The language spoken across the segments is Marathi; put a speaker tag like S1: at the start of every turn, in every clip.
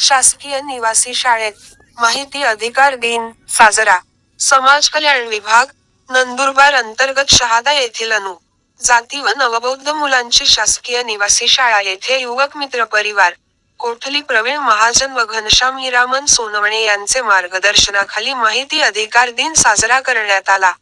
S1: शासकीय निवासी शाळेत माहिती अधिकार दिन साजरा. समाज कल्याण विभाग नंदुरबार अंतर्गत शहादा येथील अनु. जाती व नवबौद्ध मुलांची शासकीय निवासी शाळा येथे युवक मित्र परिवार कोठली प्रवीण महाजन व घनश्याम हिरामन सोनवणे यांचे मार्गदर्शनाखाली माहिती अधिकार दिन साजरा करण्यात आला.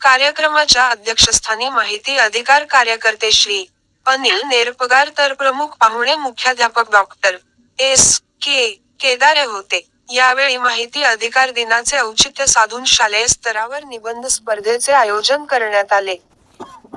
S1: कार्यक्रमाच्या अध्यक्षस्थानी माहिती अधिकार कार्यकर्ते श्री अनिल नेरपगार तर प्रमुख पाहुणे मुख्याध्यापक डॉक्टर एस. के केदारे होते. यावेळी माहिती अधिकार दिनाचे औचित्य साधून शालेय स्तरावर निबंध स्पर्धेचे आयोजन करण्यात आले.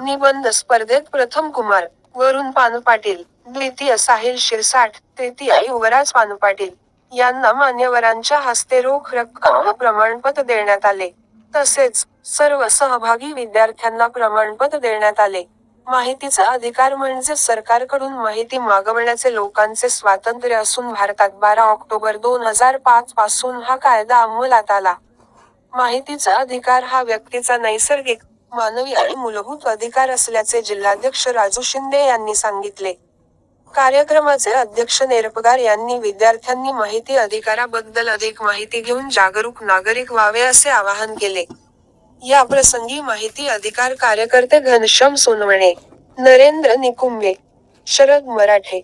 S1: निबंध स्पर्धेत प्रथम कुमार वरुण पानपाटील द्वितीय साहिल शिरसाट तृतीय युवराज पानपाटील यांना मान्यवरांच्या हस्ते रोख रक्कम व प्रमाणपत्र देण्यात आले. तसेच सर्व सहभागी विद्यार्थ्यांना प्रमाणपत्र देण्यात आले. माहितीचा अधिकार म्हणजे सरकारकडून माहिती मागवण्याचे लोकांचे स्वातंत्र्य असून भारतात बारा ऑक्टोबर दोन हजार पाच पासून हा कायदा अंमलात आला. माहितीचा अधिकार हा व्यक्तीचा नैसर्गिक मानवी आणि मूलभूत अधिकार असल्याचे जिल्हाध्यक्ष राजू शिंदे यांनी सांगितले. कार्यक्रमाचे अध्यक्ष नेरपगार यांनी विद्यार्थ्यांनी माहिती अधिकाराबद्दल अधिक माहिती घेऊन जागरूक नागरिक व्हावे असे आवाहन केले. या प्रसंगी माहिती अधिकार कार्यकर्ते घनश्याम सोनवणे नरेंद्र निकुंबे शरद मराठे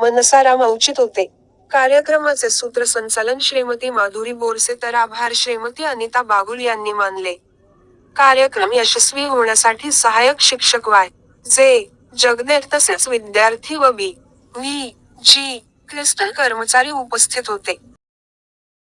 S1: मनसाराम औचित होते. कार्यक्रमाचे सूत्रसंचालन श्रीमती माधुरी बोरसे तर आभार श्रीमती अनिता बागुल यांनी मानले. कार्यक्रम यशस्वी होण्यासाठी सहाय्यक शिक्षक वाय. जे. जगदेव तसेच विद्यार्थी व बी. व्ही जी. क्रिस्टल कर्मचारी उपस्थित होते.